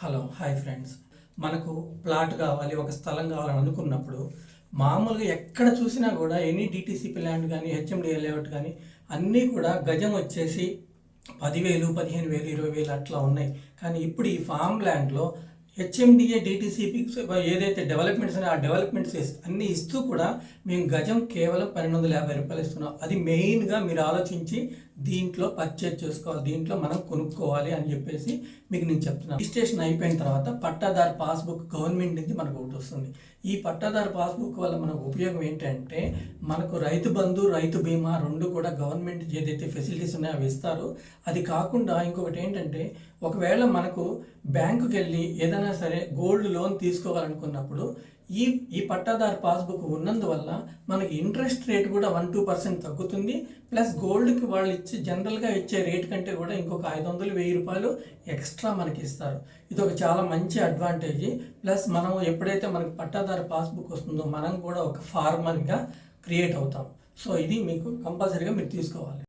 Hello hi friends. మనకు plot కావాలి ఒక స్థలం కావాలని అనుకున్నప్పుడు మామూలుగా ఎక్కడ చూసినా కూడా ఎనీ డిటీసీపీ ల్యాండ్ కానీ హెచ్ఎండిఏ లేఅవుట్ కానీ అన్నీ కూడా గజం వచ్చేసి పదివేలు పదిహేను వేలు ఇరవై వేలు అట్లా ఉన్నాయి. కానీ ఇప్పుడు ఈ ఫామ్ ల్యాండ్లో హెచ్ఎండిఏ డిటీసీపీ ఏదైతే డెవలప్మెంట్స్ ఉన్నాయో ఆ డెవలప్మెంట్స్ అన్ని ఇస్తూ కూడా మేము గజం కేవలం పన్నెండు వందల యాభై రూపాయలు ఇస్తున్నాం. అది మెయిన్గా మీరు ఆలోచించి దీంట్లో పర్చేజ్ చేసుకోవాలి దీంట్లో మనం కొనుక్కోవాలి అని చెప్పేసి మీకు నేను చెప్తున్నాను రిజిస్ట్రేషన్ అయిపోయిన తర్వాత పట్టాదారు పాస్బుక్ గవర్నమెంట్ నుంచి మనకు ఒకటి వస్తుంది. ఈ పట్టాదారు పాస్బుక్ వల్ల మనకు ఉపయోగం ఏంటంటే మనకు రైతు బంధు రైతు బీమా రెండు కూడా గవర్నమెంట్ ఏదైతే ఫెసిలిటీస్ ఉన్నాయో అవి ఇస్తారు. అది కాకుండా ఇంకొకటి ఏంటంటే ఒకవేళ మనకు బ్యాంకుకి వెళ్ళి ఏదైనా సరే గోల్డ్ లోన్ తీసుకోవాలనుకున్నప్పుడు ఈ ఈ పట్టాదారు పాస్బుక్ ఉన్నందువల్ల మనకి ఇంట్రెస్ట్ రేట్ కూడా వన్ టూ పర్సెంట్ తగ్గుతుంది. ప్లస్ గోల్డ్కి వాళ్ళు ఇచ్చే జనరల్గా ఇచ్చే రేట్ కంటే కూడా ఇంకొక ఐదు వందలు వెయ్యి రూపాయలు ఎక్స్ట్రా మనకి ఇస్తారు. ఇది ఒక చాలా మంచి అడ్వాంటేజ్ ప్లస్ మనం ఎప్పుడైతే మనకి పట్టాదారు పాస్బుక్ వస్తుందో మనం కూడా ఒక ఫార్మర్గా క్రియేట్ అవుతాం. సో ఇది మీకు కంపల్సరీగా మీరు తీసుకోవాలి.